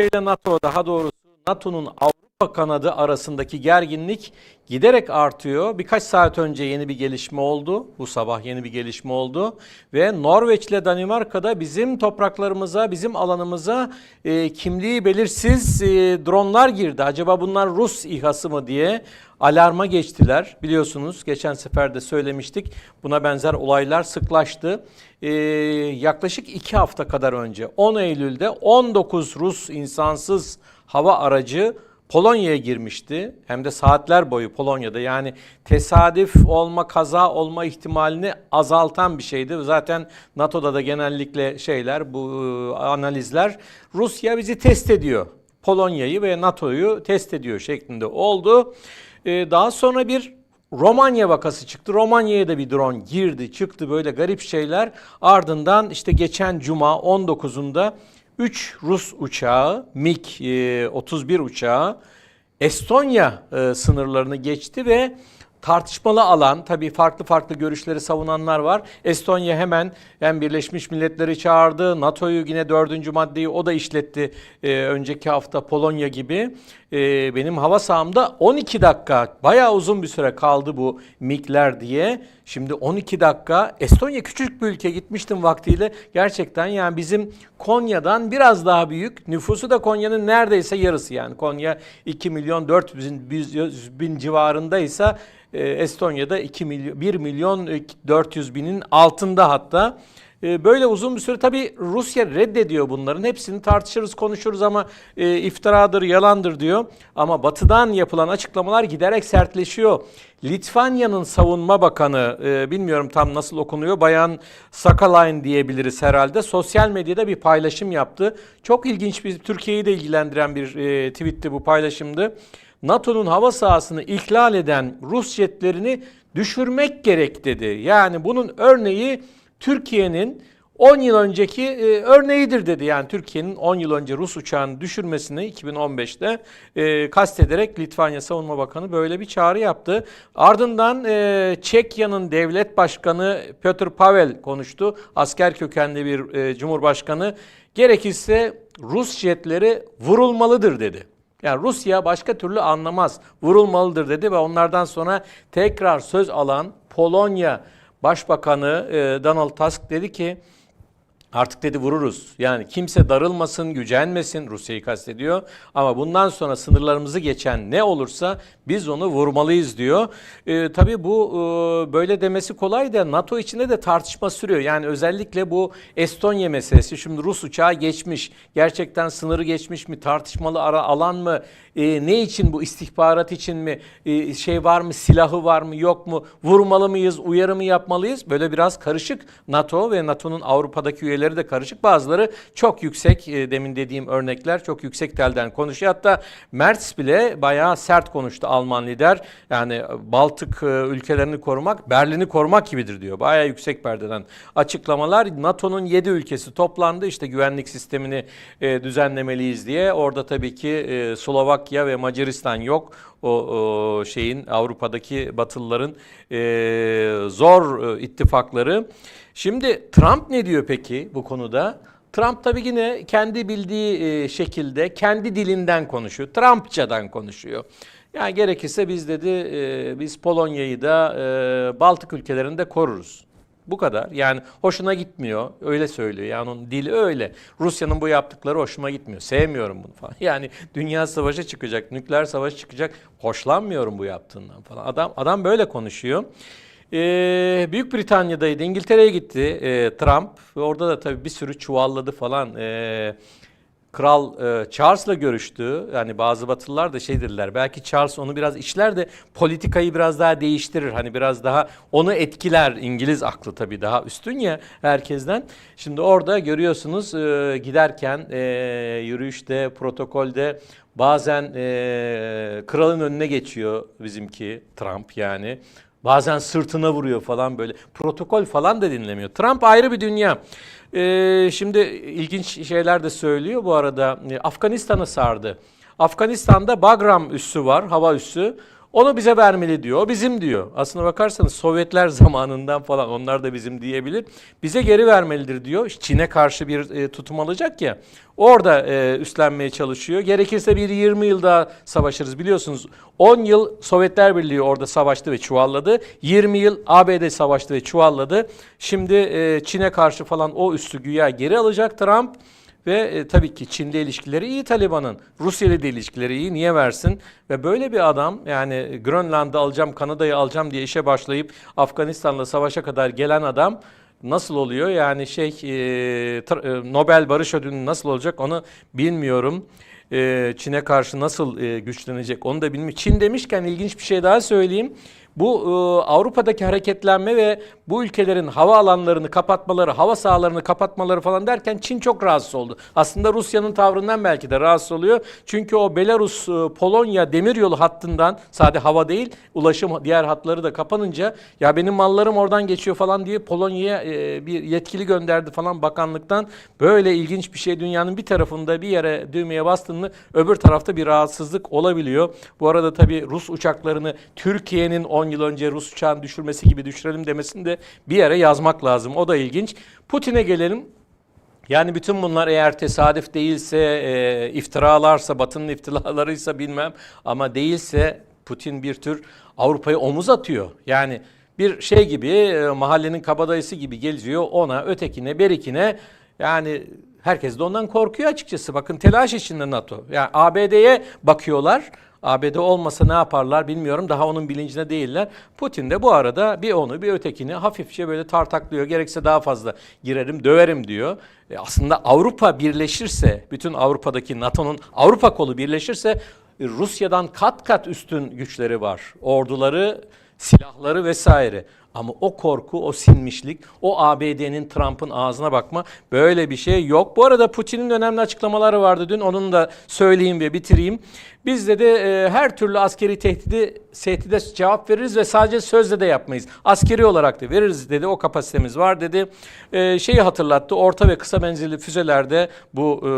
İle NATO daha doğrusu NATO'nun kanadı arasındaki gerginlik giderek artıyor. Birkaç saat önce yeni bir gelişme oldu. Bu sabah yeni bir gelişme oldu. Ve Norveç ile Danimarka'da bizim topraklarımıza, bizim alanımıza e, kimliği belirsiz e, dronlar girdi. Acaba bunlar Rus İHA'sı mı diye alarma geçtiler. Biliyorsunuz geçen sefer de söylemiştik. Buna benzer olaylar sıklaştı. Ee, yaklaşık iki hafta kadar önce 10 Eylül'de 19 Rus insansız hava aracı Polonya'ya girmişti. Hem de saatler boyu Polonya'da yani tesadüf olma, kaza olma ihtimalini azaltan bir şeydi. Zaten NATO'da da genellikle şeyler bu e, analizler Rusya bizi test ediyor. Polonya'yı ve NATO'yu test ediyor şeklinde oldu. Ee, daha sonra bir Romanya vakası çıktı. Romanya'ya da bir drone girdi, çıktı böyle garip şeyler. Ardından işte geçen cuma 19'unda 3 Rus uçağı, MiG-31 uçağı Estonya e, sınırlarını geçti ve tartışmalı alan tabii farklı farklı görüşleri savunanlar var. Estonya hemen hem Birleşmiş Milletleri çağırdı. NATO'yu yine dördüncü maddeyi o da işletti e, önceki hafta Polonya gibi. E, benim hava sahamda 12 dakika bayağı uzun bir süre kaldı bu MiG'ler diye. Şimdi 12 dakika Estonya küçük bir ülke gitmiştim vaktiyle. Gerçekten yani bizim Konya'dan biraz daha büyük. Nüfusu da Konya'nın neredeyse yarısı yani. Konya 2 milyon 400 bin, bin civarındaysa e, Estonya'da 2 milyon 1 milyon 400 binin altında hatta. E, Böyle uzun bir süre tabii Rusya reddediyor bunların. Hepsini tartışırız, konuşuruz ama e, iftiradır, yalandır diyor. Ama batıdan yapılan açıklamalar giderek sertleşiyor. Litvanya'nın savunma bakanı, e, bilmiyorum tam nasıl okunuyor, Bayan Sakalain diyebiliriz herhalde. Sosyal medyada bir paylaşım yaptı. Çok ilginç bir, Türkiye'yi de ilgilendiren bir e, tweetti bu paylaşımdı. NATO'nun hava sahasını ihlal eden Rus jetlerini düşürmek gerek dedi. Yani bunun örneği Türkiye'nin 10 yıl önceki e, örneğidir dedi. Yani Türkiye'nin 10 yıl önce Rus uçağını düşürmesini 2015'te e, kastederek Litvanya Savunma Bakanı böyle bir çağrı yaptı. Ardından e, Çekya'nın devlet başkanı Petr Pavel konuştu. Asker kökenli bir e, cumhurbaşkanı. Gerekirse Rus jetleri vurulmalıdır dedi. Yani Rusya başka türlü anlamaz. Vurulmalıdır dedi ve onlardan sonra tekrar söz alan Polonya Başbakanı e, Donald Tusk dedi ki Artık dedi vururuz. Yani kimse darılmasın, gücenmesin Rusya'yı kastediyor. Ama bundan sonra sınırlarımızı geçen ne olursa biz onu vurmalıyız diyor. Ee, tabii bu e, böyle demesi kolay da NATO içinde de tartışma sürüyor. Yani özellikle bu Estonya meselesi. Şimdi Rus uçağı geçmiş. Gerçekten sınırı geçmiş mi? Tartışmalı ara alan mı? Ee, ne için bu istihbarat için mi? Ee, şey var mı? Silahı var mı? Yok mu? Vurmalı mıyız? Uyarı mı yapmalıyız? Böyle biraz karışık NATO ve NATO'nun Avrupa'daki üyeleri de karışık. Bazıları çok yüksek e, demin dediğim örnekler çok yüksek telden konuşuyor. Hatta Merz bile bayağı sert konuştu Alman lider. Yani Baltık e, ülkelerini korumak Berlin'i korumak gibidir diyor. Bayağı yüksek perdeden açıklamalar. NATO'nun 7 ülkesi toplandı. İşte güvenlik sistemini e, düzenlemeliyiz diye. Orada tabii ki e, Slovakya ve Macaristan yok. O, o şeyin Avrupa'daki Batılıların e, zor e, ittifakları. Şimdi Trump ne diyor peki bu konuda? Trump tabii yine kendi bildiği e, şekilde kendi dilinden konuşuyor. Trumpçadan konuşuyor. Yani gerekirse biz dedi e, biz Polonya'yı da e, Baltık ülkelerini de koruruz. Bu kadar. Yani hoşuna gitmiyor. Öyle söylüyor. Yani onun dili öyle. Rusya'nın bu yaptıkları hoşuma gitmiyor. Sevmiyorum bunu falan. Yani dünya savaşı çıkacak, nükleer savaş çıkacak. Hoşlanmıyorum bu yaptığından falan. Adam adam böyle konuşuyor. Ee, Büyük Britanya'daydı. İngiltere'ye gitti e, Trump. Ve orada da tabii bir sürü çuvalladı falan. Ee, Kral e, Charles'la görüştü. Yani bazı Batılılar da şey dediler. Belki Charles onu biraz işler de politikayı biraz daha değiştirir. Hani biraz daha onu etkiler. İngiliz aklı tabii daha üstün ya herkesten. Şimdi orada görüyorsunuz e, giderken e, yürüyüşte, protokolde bazen e, kralın önüne geçiyor bizimki Trump yani. Bazen sırtına vuruyor falan böyle. Protokol falan da dinlemiyor. Trump ayrı bir dünya. Ee, şimdi ilginç şeyler de söylüyor bu arada. Ee, Afganistan'ı sardı. Afganistan'da Bagram üssü var, hava üssü. Onu bize vermeli diyor. O bizim diyor. Aslına bakarsanız Sovyetler zamanından falan onlar da bizim diyebilir. Bize geri vermelidir diyor. Çin'e karşı bir e, tutum alacak ya. Orada e, üstlenmeye çalışıyor. Gerekirse bir 20 yıl daha savaşırız biliyorsunuz. 10 yıl Sovyetler Birliği orada savaştı ve çuvalladı. 20 yıl ABD savaştı ve çuvalladı. Şimdi e, Çin'e karşı falan o üstü güya geri alacak Trump. Ve e, tabii ki Çin'le ilişkileri iyi Taliban'ın. Rusya ile de ilişkileri iyi. Niye versin? Ve böyle bir adam yani Grönland'ı alacağım, Kanada'yı alacağım diye işe başlayıp Afganistan'la savaşa kadar gelen adam nasıl oluyor? Yani şey e, e, Nobel Barış Ödülü nasıl olacak onu bilmiyorum. E, Çin'e karşı nasıl e, güçlenecek onu da bilmiyorum. Çin demişken ilginç bir şey daha söyleyeyim. Bu e, Avrupa'daki hareketlenme ve bu ülkelerin hava alanlarını kapatmaları, hava sahalarını kapatmaları falan derken Çin çok rahatsız oldu. Aslında Rusya'nın tavrından belki de rahatsız oluyor. Çünkü o Belarus e, Polonya demiryolu hattından sade hava değil, ulaşım diğer hatları da kapanınca ya benim mallarım oradan geçiyor falan diye Polonya'ya e, bir yetkili gönderdi falan bakanlıktan. Böyle ilginç bir şey dünyanın bir tarafında bir yere düğmeye bastın mı öbür tarafta bir rahatsızlık olabiliyor. Bu arada tabii Rus uçaklarını Türkiye'nin 10 yıl önce Rus uçağını düşürmesi gibi düşürelim demesini de bir yere yazmak lazım. O da ilginç. Putin'e gelelim. Yani bütün bunlar eğer tesadüf değilse, e, iftiralarsa, Batı'nın iftiralarıysa bilmem ama değilse Putin bir tür Avrupa'ya omuz atıyor. Yani bir şey gibi, e, mahallenin kabadayısı gibi geziyor ona, ötekine, berikine. Yani herkes de ondan korkuyor açıkçası. Bakın telaş içinde NATO. Yani ABD'ye bakıyorlar. ABD olmasa ne yaparlar bilmiyorum. Daha onun bilincinde değiller. Putin de bu arada bir onu bir ötekini hafifçe böyle tartaklıyor. Gerekse daha fazla girerim, döverim diyor. E aslında Avrupa birleşirse, bütün Avrupa'daki NATO'nun Avrupa kolu birleşirse e, Rusya'dan kat kat üstün güçleri var. Orduları, silahları vesaire. Ama o korku, o sinmişlik, o ABD'nin Trump'ın ağzına bakma böyle bir şey yok. Bu arada Putin'in önemli açıklamaları vardı dün. Onun da söyleyeyim ve bitireyim. Biz de, de e, her türlü askeri tehdidi tehdide cevap veririz ve sadece sözle de yapmayız. Askeri olarak da veririz dedi. O kapasitemiz var dedi. E, şeyi hatırlattı. Orta ve kısa menzilli füzelerde bu e,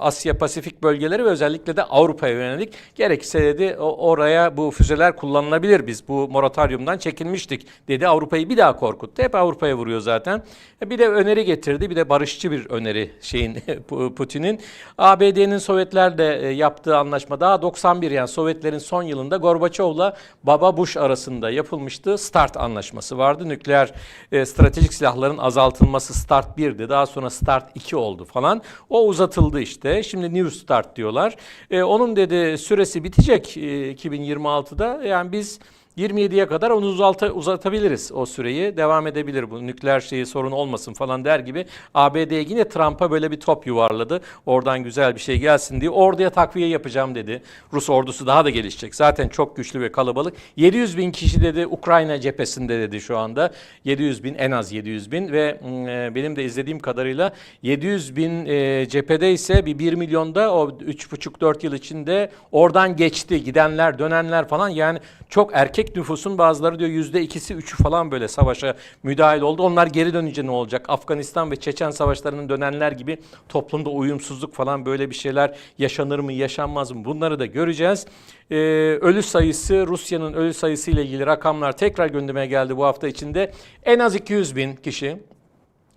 Asya Pasifik bölgeleri ve özellikle de Avrupa'ya yönelik gerekirse dedi oraya bu füzeler kullanılabilir. Biz bu moratoriumdan çekinmiştik dedi. Avrupa'yı bir daha korkuttu. Hep Avrupa'ya vuruyor zaten. E, Bir de öneri getirdi. Bir de barışçı bir öneri şeyin Putin'in. ABD'nin Sovyetlerle e, yaptığı anlaşma daha 91 yani Sovyetlerin son yılında Gorbaçov'la Baba Bush arasında yapılmıştı. START anlaşması vardı. Nükleer e, stratejik silahların azaltılması START 1'di. Daha sonra START 2 oldu falan. O uzatıldı işte. Şimdi New START diyorlar. E, onun dedi süresi bitecek e, 2026'da. Yani biz 27'ye kadar onu uzalta, uzatabiliriz o süreyi. Devam edebilir bu nükleer şeyi sorun olmasın falan der gibi. ABD yine Trump'a böyle bir top yuvarladı. Oradan güzel bir şey gelsin diye. Orduya takviye yapacağım dedi. Rus ordusu daha da gelişecek. Zaten çok güçlü ve kalabalık. 700 bin kişi dedi Ukrayna cephesinde dedi şu anda. 700 bin en az 700 bin ve mm, e, benim de izlediğim kadarıyla 700 bin e, cephede ise bir 1 milyonda o 3,5-4 yıl içinde oradan geçti. Gidenler dönenler falan yani çok erkek nüfusun bazıları diyor yüzde ikisi üçü falan böyle savaşa müdahil oldu. Onlar geri dönünce ne olacak? Afganistan ve Çeçen savaşlarının dönenler gibi toplumda uyumsuzluk falan böyle bir şeyler yaşanır mı yaşanmaz mı bunları da göreceğiz. Ee, ölü sayısı Rusya'nın ölü sayısı ile ilgili rakamlar tekrar gündeme geldi bu hafta içinde. En az 200 bin kişi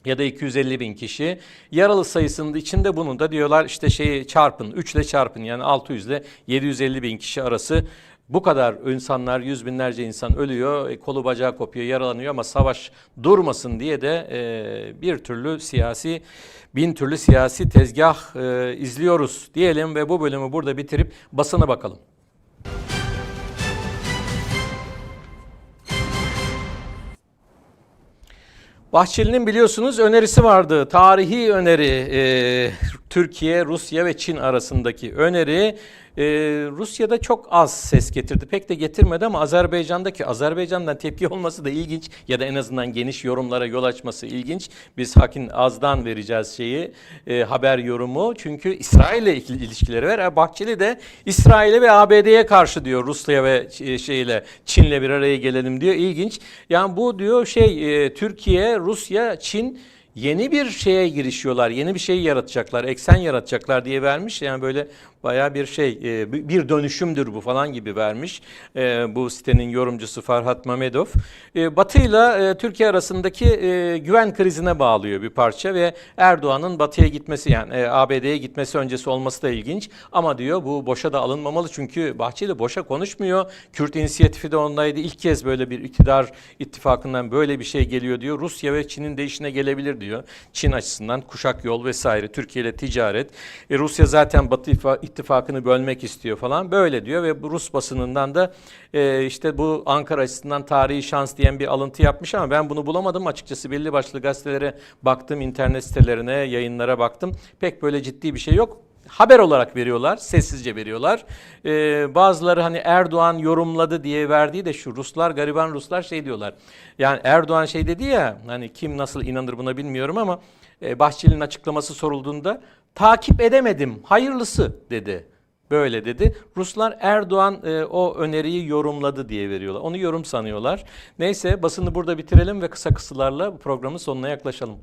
ya da 250 bin kişi. Yaralı sayısının içinde bunun da diyorlar işte şeyi çarpın, 3 ile çarpın yani 600 ile 750 bin kişi arası bu kadar insanlar, yüz binlerce insan ölüyor, e, kolu bacağı kopuyor, yaralanıyor ama savaş durmasın diye de e, bir türlü siyasi, bin türlü siyasi tezgah e, izliyoruz diyelim ve bu bölümü burada bitirip basına bakalım. Bahçeli'nin biliyorsunuz önerisi vardı. Tarihi öneri. e, Türkiye, Rusya ve Çin arasındaki öneri. E, Rusya'da çok az ses getirdi. Pek de getirmedi ama Azerbaycan'daki Azerbaycan'dan tepki olması da ilginç ya da en azından geniş yorumlara yol açması ilginç. Biz Hakin Az'dan vereceğiz şeyi e, haber yorumu. Çünkü İsrail ile ikili ilişkileri var. E, Bahçeli de İsrail'e ve ABD'ye karşı diyor Rusya ve ç- şeyle Çin'le bir araya gelelim diyor. İlginç. Yani bu diyor şey e, Türkiye, Rusya, Çin yeni bir şeye girişiyorlar. Yeni bir şey yaratacaklar, eksen yaratacaklar diye vermiş. Yani böyle baya bir şey, e, bir dönüşümdür bu falan gibi vermiş. E, bu sitenin yorumcusu Farhat Mamedov. E, Batı ile Türkiye arasındaki güven krizine bağlıyor bir parça ve Erdoğan'ın Batı'ya gitmesi yani ABD'ye gitmesi öncesi olması da ilginç. Ama diyor bu boşa da alınmamalı çünkü Bahçeli boşa konuşmuyor. Kürt inisiyatifi de ondaydı. İlk kez böyle bir iktidar ittifakından böyle bir şey geliyor diyor. Rusya ve Çin'in de işine gelebilir diyor. Çin açısından kuşak yol vesaire Türkiye ile ticaret. E, Rusya zaten Batı ittifakını bölmek istiyor falan böyle diyor ve bu Rus basınından da e, işte bu Ankara açısından tarihi şans diyen bir alıntı yapmış ama ben bunu bulamadım açıkçası belli başlı gazetelere baktım internet sitelerine yayınlara baktım pek böyle ciddi bir şey yok haber olarak veriyorlar, sessizce veriyorlar. Ee, bazıları hani Erdoğan yorumladı diye verdiği de şu Ruslar, gariban Ruslar şey diyorlar. Yani Erdoğan şey dedi ya, hani kim nasıl inanır buna bilmiyorum ama e, Bahçeli'nin açıklaması sorulduğunda takip edemedim, hayırlısı dedi. Böyle dedi. Ruslar Erdoğan e, o öneriyi yorumladı diye veriyorlar. Onu yorum sanıyorlar. Neyse basını burada bitirelim ve kısa kısılarla programın sonuna yaklaşalım.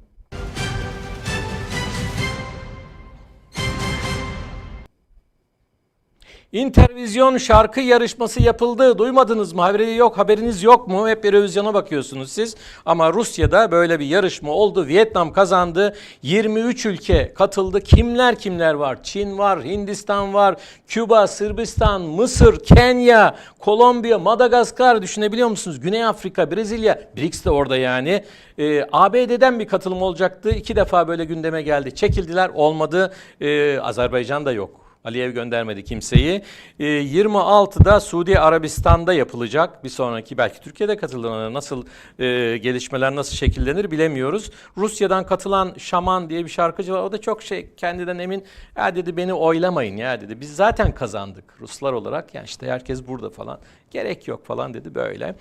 İntervizyon şarkı yarışması yapıldı. Duymadınız mı? Haberi yok, haberiniz yok mu? Hep Eurovizyona bakıyorsunuz siz. Ama Rusya'da böyle bir yarışma oldu. Vietnam kazandı. 23 ülke katıldı. Kimler kimler var? Çin var, Hindistan var, Küba, Sırbistan, Mısır, Kenya, Kolombiya, Madagaskar düşünebiliyor musunuz? Güney Afrika, Brezilya, BRICS de orada yani. Ee, ABD'den bir katılım olacaktı. İki defa böyle gündeme geldi. Çekildiler, olmadı. Ee, Azerbaycan da yok. Aliyev göndermedi kimseyi. E, 26'da Suudi Arabistan'da yapılacak. Bir sonraki belki Türkiye'de katılan nasıl e, gelişmeler nasıl şekillenir bilemiyoruz. Rusya'dan katılan Şaman diye bir şarkıcı var. O da çok şey kendinden emin. Ya dedi beni oylamayın ya dedi. Biz zaten kazandık Ruslar olarak. Yani işte herkes burada falan. Gerek yok falan dedi böyle.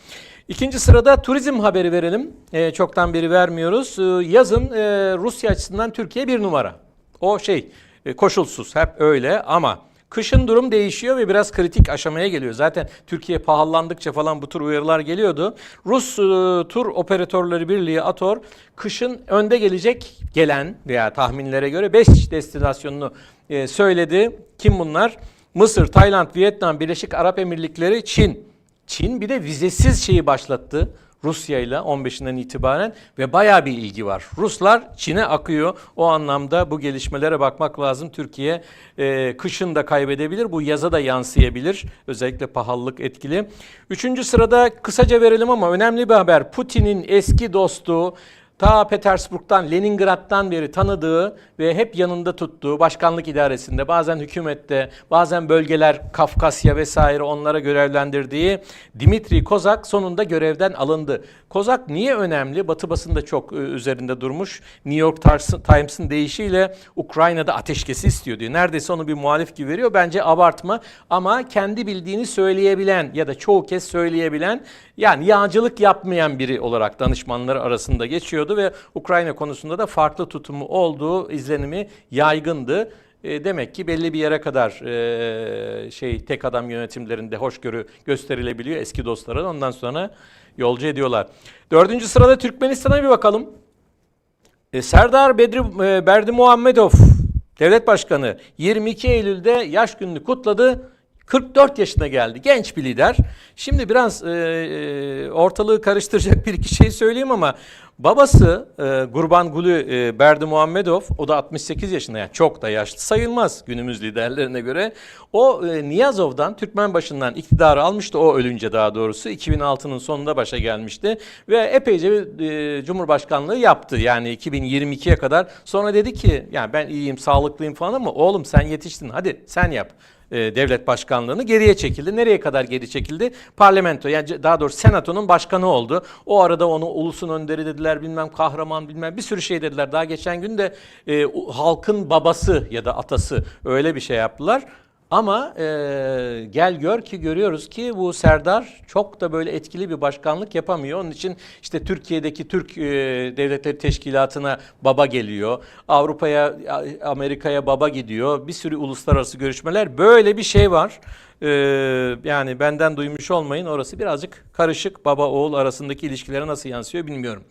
İkinci sırada turizm haberi verelim. E, çoktan beri vermiyoruz. E, yazın e, Rusya açısından Türkiye bir numara. O şey koşulsuz hep öyle ama kışın durum değişiyor ve biraz kritik aşamaya geliyor. Zaten Türkiye pahalandıkça falan bu tür uyarılar geliyordu. Rus e, tur operatörleri birliği Ator kışın önde gelecek gelen veya tahminlere göre 5 destinasyonunu e, söyledi. Kim bunlar? Mısır, Tayland, Vietnam, Birleşik Arap Emirlikleri, Çin. Çin bir de vizesiz şeyi başlattı. Rusya ile 15'inden itibaren ve bayağı bir ilgi var. Ruslar Çin'e akıyor. O anlamda bu gelişmelere bakmak lazım. Türkiye e, kışın da kaybedebilir. Bu yaza da yansıyabilir. Özellikle pahalılık etkili. Üçüncü sırada kısaca verelim ama önemli bir haber. Putin'in eski dostu ta Petersburg'dan, Leningrad'dan beri tanıdığı ve hep yanında tuttuğu başkanlık idaresinde, bazen hükümette, bazen bölgeler, Kafkasya vesaire onlara görevlendirdiği Dimitri Kozak sonunda görevden alındı. Kozak niye önemli? Batı basında çok e, üzerinde durmuş. New York Times'ın deyişiyle Ukrayna'da ateşkesi istiyor diyor. Neredeyse onu bir muhalif gibi veriyor. Bence abartma ama kendi bildiğini söyleyebilen ya da çoğu kez söyleyebilen yani yağcılık yapmayan biri olarak danışmanları arasında geçiyordu ve Ukrayna konusunda da farklı tutumu olduğu izlenimi yaygındı. E, demek ki belli bir yere kadar e, şey tek adam yönetimlerinde hoşgörü gösterilebiliyor eski dostlara. Ondan sonra yolcu ediyorlar. Dördüncü sırada Türkmenistan'a bir bakalım. E, Serdar Bedri, e, Berdi Muhammedov devlet başkanı 22 Eylül'de yaş gününü kutladı. 44 yaşına geldi. Genç bir lider. Şimdi biraz e, e, ortalığı karıştıracak bir iki şey söyleyeyim ama babası e, Gurban Gülü e, Berdi Muhammedov o da 68 yaşında yani çok da yaşlı sayılmaz günümüz liderlerine göre. O e, Niyazov'dan Türkmen başından iktidarı almıştı o ölünce daha doğrusu 2006'nın sonunda başa gelmişti ve epeyce e, Cumhurbaşkanlığı yaptı yani 2022'ye kadar. Sonra dedi ki yani ben iyiyim sağlıklıyım falan ama oğlum sen yetiştin hadi sen yap e, devlet başkanlığını geriye çekildi. Nereye kadar geri çekildi? Parlamento yani daha doğrusu senatonun başkanı oldu. O arada onu ulusun önderi dediler bilmem kahraman bilmem bir sürü şey dediler. Daha geçen gün de e, halkın babası ya da atası öyle bir şey yaptılar. Ama e, gel gör ki görüyoruz ki bu Serdar çok da böyle etkili bir başkanlık yapamıyor. Onun için işte Türkiye'deki Türk e, Devletleri Teşkilatı'na baba geliyor. Avrupa'ya, Amerika'ya baba gidiyor. Bir sürü uluslararası görüşmeler. Böyle bir şey var. Ee, yani benden duymuş olmayın. Orası birazcık karışık. Baba oğul arasındaki ilişkilere nasıl yansıyor bilmiyorum.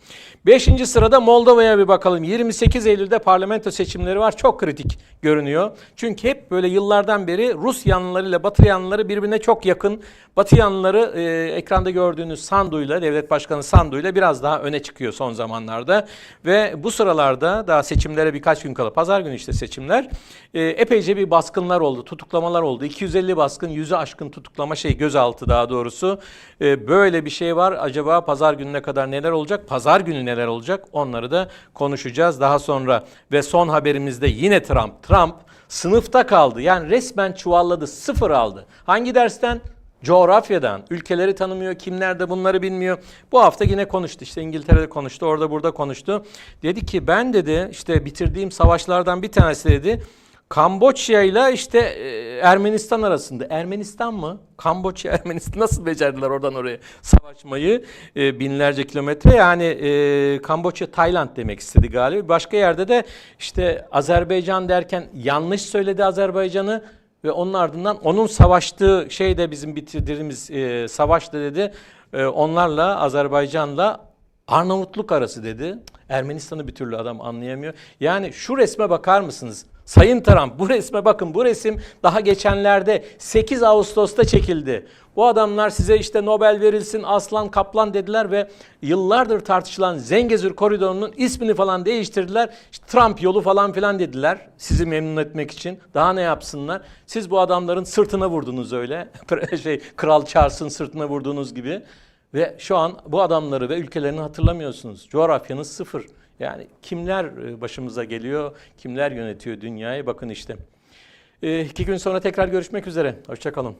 Beşinci sırada Moldova'ya bir bakalım. 28 Eylül'de parlamento seçimleri var. Çok kritik görünüyor. Çünkü hep böyle yıllardan beri Rus yanlılarıyla Batı yanlıları birbirine çok yakın. Batı yanlıları e, ekranda gördüğünüz Sandu'yla, devlet başkanı Sandu'yla biraz daha öne çıkıyor son zamanlarda. Ve bu sıralarda daha seçimlere birkaç gün kala, pazar günü işte seçimler, e, epeyce bir baskınlar oldu, tutuklamalar oldu. 250 baskın, yüzü aşkın tutuklama şey gözaltı daha doğrusu. E, böyle bir şey var. Acaba pazar gününe kadar neler olacak? Pazar günü neler olacak? Onları da konuşacağız daha sonra. Ve son haberimizde yine Trump. Trump sınıfta kaldı. Yani resmen çuvalladı, sıfır aldı. Hangi dersten? Coğrafyadan, ülkeleri tanımıyor, kimler de bunları bilmiyor. Bu hafta yine konuştu işte İngiltere'de konuştu, orada burada konuştu. Dedi ki ben dedi işte bitirdiğim savaşlardan bir tanesi dedi. Kamboçya ile işte e, Ermenistan arasında. Ermenistan mı? Kamboçya, Ermenistan nasıl becerdiler oradan oraya savaşmayı? E, binlerce kilometre yani e, Kamboçya, Tayland demek istedi galiba. Başka yerde de işte Azerbaycan derken yanlış söyledi Azerbaycan'ı ve onun ardından onun savaştığı şey de bizim bitirdiğimiz e, savaşta dedi. Onlarla Azerbaycan'la Arnavutluk arası dedi. Ermenistan'ı bir türlü adam anlayamıyor. Yani şu resme bakar mısınız? Sayın Trump bu resme bakın. Bu resim daha geçenlerde 8 Ağustos'ta çekildi. Bu adamlar size işte Nobel verilsin aslan kaplan dediler ve yıllardır tartışılan Zengezur koridorunun ismini falan değiştirdiler. İşte Trump yolu falan filan dediler sizi memnun etmek için. Daha ne yapsınlar? Siz bu adamların sırtına vurdunuz öyle. şey Kral Charles'ın sırtına vurduğunuz gibi. Ve şu an bu adamları ve ülkelerini hatırlamıyorsunuz. Coğrafyanız sıfır. Yani kimler e, başımıza geliyor, kimler yönetiyor dünyayı bakın işte. E, iki gün sonra tekrar görüşmek üzere. Hoşçakalın.